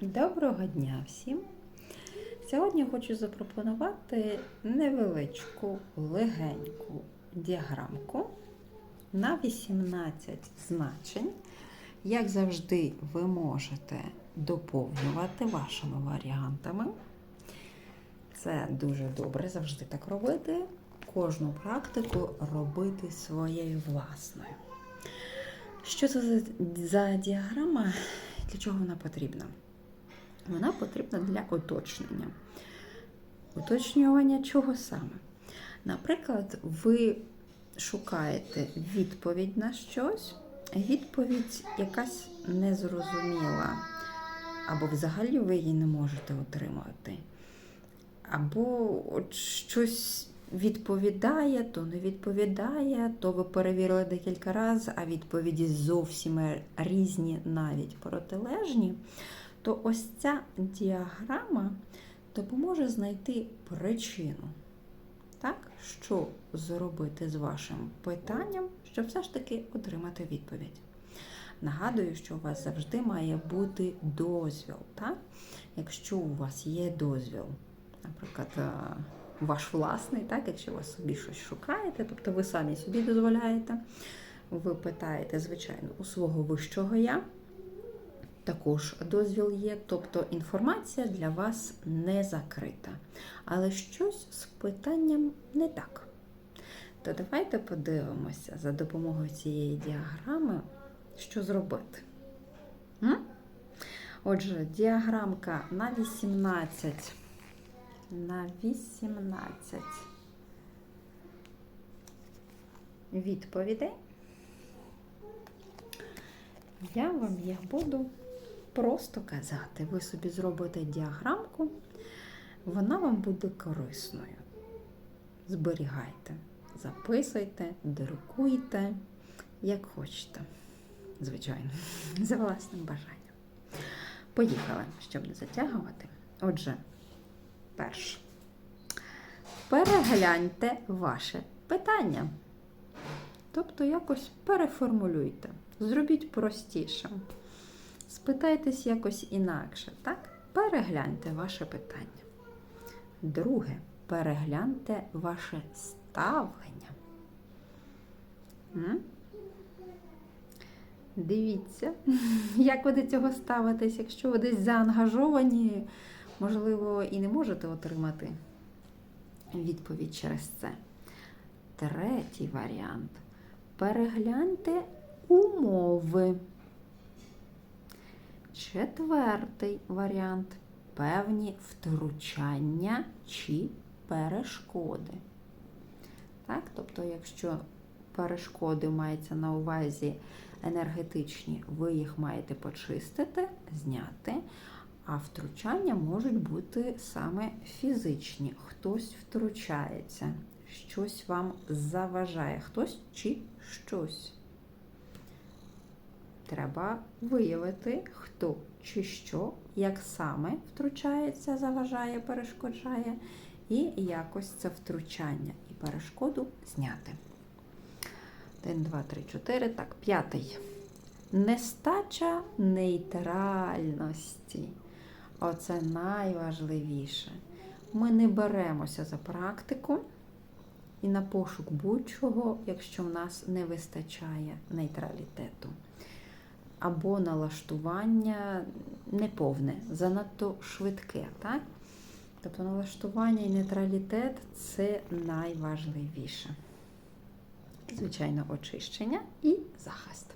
Доброго дня всім! Сьогодні хочу запропонувати невеличку легеньку діаграмку на 18 значень. Як завжди, ви можете доповнювати вашими варіантами. Це дуже добре завжди так робити. Кожну практику робити своєю власною. Що це за- діаграма? Для чого вона потрібна? Вона потрібна для уточнення. Уточнювання чого саме? Наприклад, ви шукаєте відповідь на щось, відповідь якась незрозуміла, або взагалі ви її не можете отримати. Або от щось відповідає, то не відповідає, то ви перевірили декілька разів, а відповіді зовсім різні, навіть протилежні то ось ця діаграма допоможе знайти причину, так? що зробити з вашим питанням, щоб все ж таки отримати відповідь. Нагадую, що у вас завжди має бути дозвіл. Так? Якщо у вас є дозвіл, наприклад, е, ваш власний, так? якщо ви собі щось шукаєте, тобто ви самі собі дозволяєте, ви питаєте, звичайно, у свого вищого я також дозвіл є, тобто інформація для вас не закрита. Але щось з питанням не так. То давайте подивимося за допомогою цієї діаграми, що зробити. М? Отже, діаграмка на 18. На 18 відповідей. Я вам їх буду просто казати. Ви собі зробите діаграмку, вона вам буде корисною. Зберігайте, записуйте, друкуйте, як хочете. Звичайно, за власним бажанням. Поїхали, щоб не затягувати. Отже, перше. Перегляньте ваше питання. Тобто якось переформулюйте, зробіть простіше. Спитайтесь якось інакше, так? Перегляньте ваше питання. Друге, перегляньте ваше ставлення. М? Дивіться, як ви до цього ставитесь. Якщо ви десь заангажовані, можливо, і не можете отримати відповідь через це. Третій варіант. Перегляньте умови. Четвертий варіант певні втручання чи перешкоди. Так? Тобто, якщо перешкоди мається на увазі енергетичні, ви їх маєте почистити, зняти, а втручання можуть бути саме фізичні. Хтось втручається, щось вам заважає, хтось чи щось. Треба виявити, хто чи що, як саме втручається, заважає, перешкоджає, і якось це втручання і перешкоду зняти. 1, 2, 3, 4. Так, п'ятий. Нестача нейтральності. Оце найважливіше. Ми не беремося за практику і на пошук будь-чого, якщо в нас не вистачає нейтралітету. Або налаштування неповне, занадто швидке. Так? Тобто налаштування і нейтралітет це найважливіше. Звичайно, очищення і захист.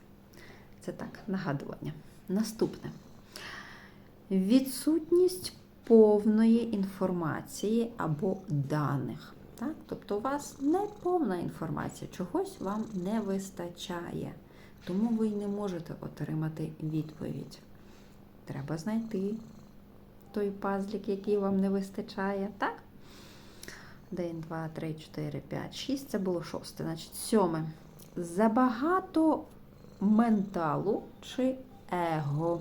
Це так, нагадування. Наступне. Відсутність повної інформації або даних. Так? Тобто у вас не повна інформація, чогось вам не вистачає. Тому ви й не можете отримати відповідь. Треба знайти той пазлік, який вам не вистачає. Так? 1, 2, 3, 4, 5, 6. Це було шосте. Значить, сьоме. Забагато менталу чи его.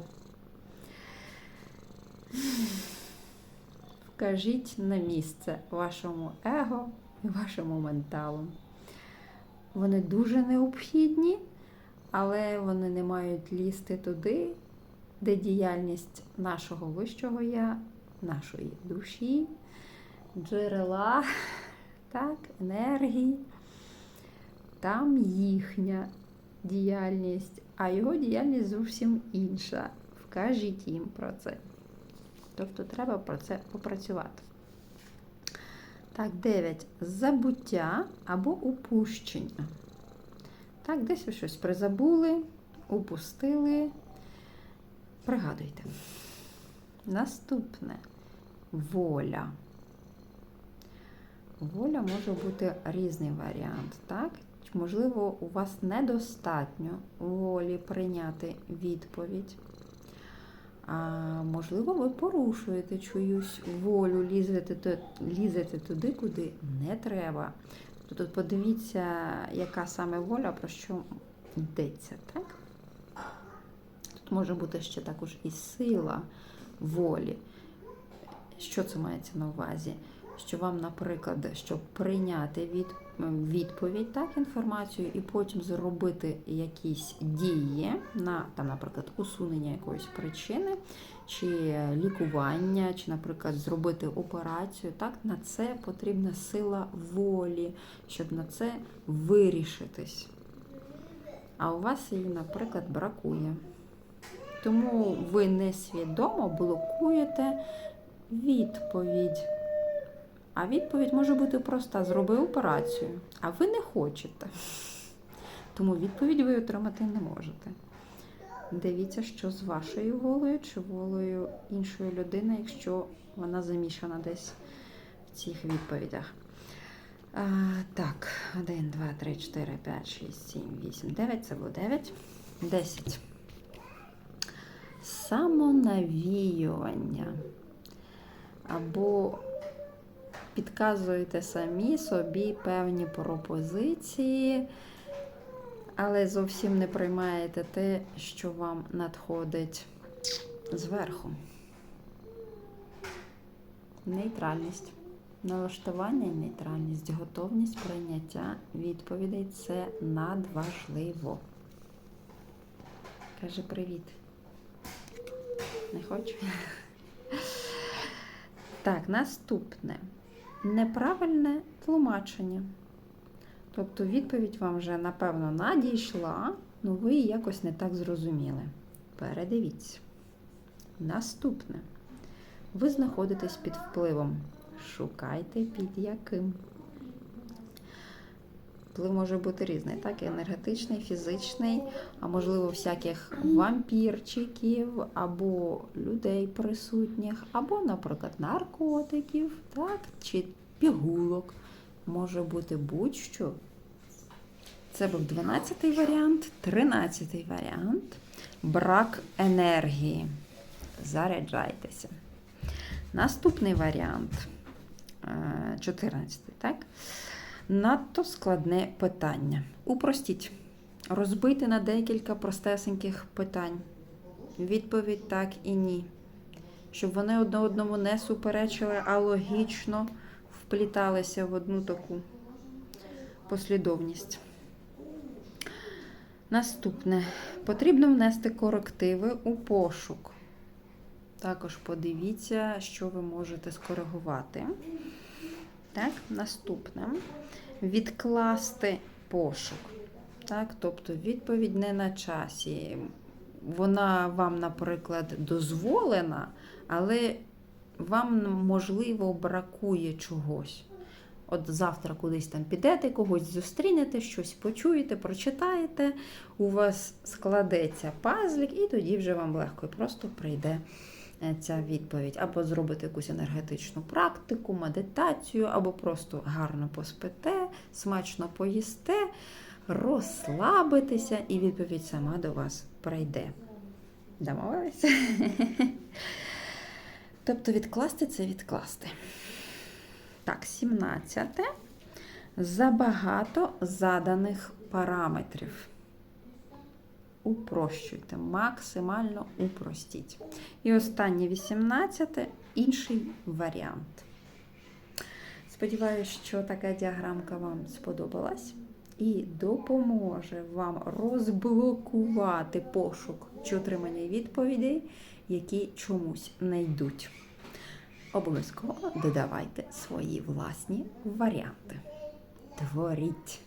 Вкажіть на місце вашому его і вашому менталу. Вони дуже необхідні, але вони не мають лізти туди, де діяльність нашого вищого я, нашої душі, джерела, так, енергії. Там їхня діяльність, а його діяльність зовсім інша. Вкажіть їм про це. Тобто треба про це попрацювати. Так, 9. Забуття або упущення. Так, десь ви щось призабули, упустили. Пригадуйте. Наступне воля. Воля може бути різний варіант, так? Можливо, у вас недостатньо волі прийняти відповідь. А можливо, ви порушуєте чиюсь волю, лізете, лізете туди, куди не треба. Тобто тут подивіться, яка саме воля, про що йдеться, так? Тут може бути ще також і сила волі. Що це мається на увазі? Що вам, наприклад, щоб прийняти від, відповідь, так, інформацію, і потім зробити якісь дії на, там, наприклад, усунення якоїсь причини, чи лікування, чи, наприклад, зробити операцію, так, на це потрібна сила волі, щоб на це вирішитись. А у вас її, наприклад, бракує. Тому ви несвідомо блокуєте відповідь. А відповідь може бути проста: зроби операцію, а ви не хочете. Тому відповідь ви отримати не можете. Дивіться, що з вашою волею чи волею іншої людини, якщо вона замішана десь в цих відповідях. А, так, 1, 2, 3, 4, 5, 6, 7, 8, 9. Це було 9. 10. Самонавіювання. Або підказуєте самі собі певні пропозиції, але зовсім не приймаєте те, що вам надходить зверху. Нейтральність. Налаштування і нейтральність, готовність прийняття відповідей це надважливо. Каже привіт. Не хочу. Так, наступне неправильне тлумачення. Тобто відповідь вам вже, напевно, надійшла, але ви її якось не так зрозуміли. Передивіться. Наступне. Ви знаходитесь під впливом. Шукайте під яким. Вплив може бути різний, так? І енергетичний, фізичний, а можливо, всяких вампірчиків, або людей присутніх, або, наприклад, наркотиків, так? чи пігулок. Може бути будь-що. Це був 12-й варіант, 13-й варіант. Брак енергії. Заряджайтеся. Наступний варіант. 14-й, так? Надто складне питання. Упростіть. Розбити на декілька простесеньких питань. Відповідь так і ні. Щоб вони одне одному не суперечили, а логічно впліталися в одну таку послідовність. Наступне. Потрібно внести корективи у пошук. Також подивіться, що ви можете скоригувати. Так, наступне. Відкласти пошук. Так, тобто відповідь не на часі. Вона вам, наприклад, дозволена, але вам, можливо, бракує чогось. От завтра кудись там підете, когось зустрінете, щось почуєте, прочитаєте, у вас складеться пазлик, і тоді вже вам легко і просто прийде ця відповідь. Або зробите якусь енергетичну практику, медитацію, або просто гарно поспите, смачно поїсте, розслабитеся, і відповідь сама до вас прийде. Домовилися? Тобто відкласти це відкласти. Так, 17. Забагато заданих параметрів. Упрощуйте, максимально упростіть. І останнє 18 інший варіант. Сподіваюсь, що така діаграмка вам сподобалась. і допоможе вам розблокувати пошук чи отримання відповідей, які чомусь не йдуть. Обов'язково додавайте свої власні варіанти. Творіть,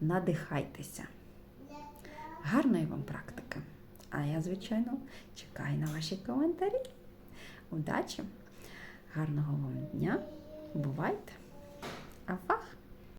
надихайтеся. Гарної вам практики! А я, звичайно, чекаю на ваші коментарі. Удачі! Гарного вам дня! Бувайте! Афах!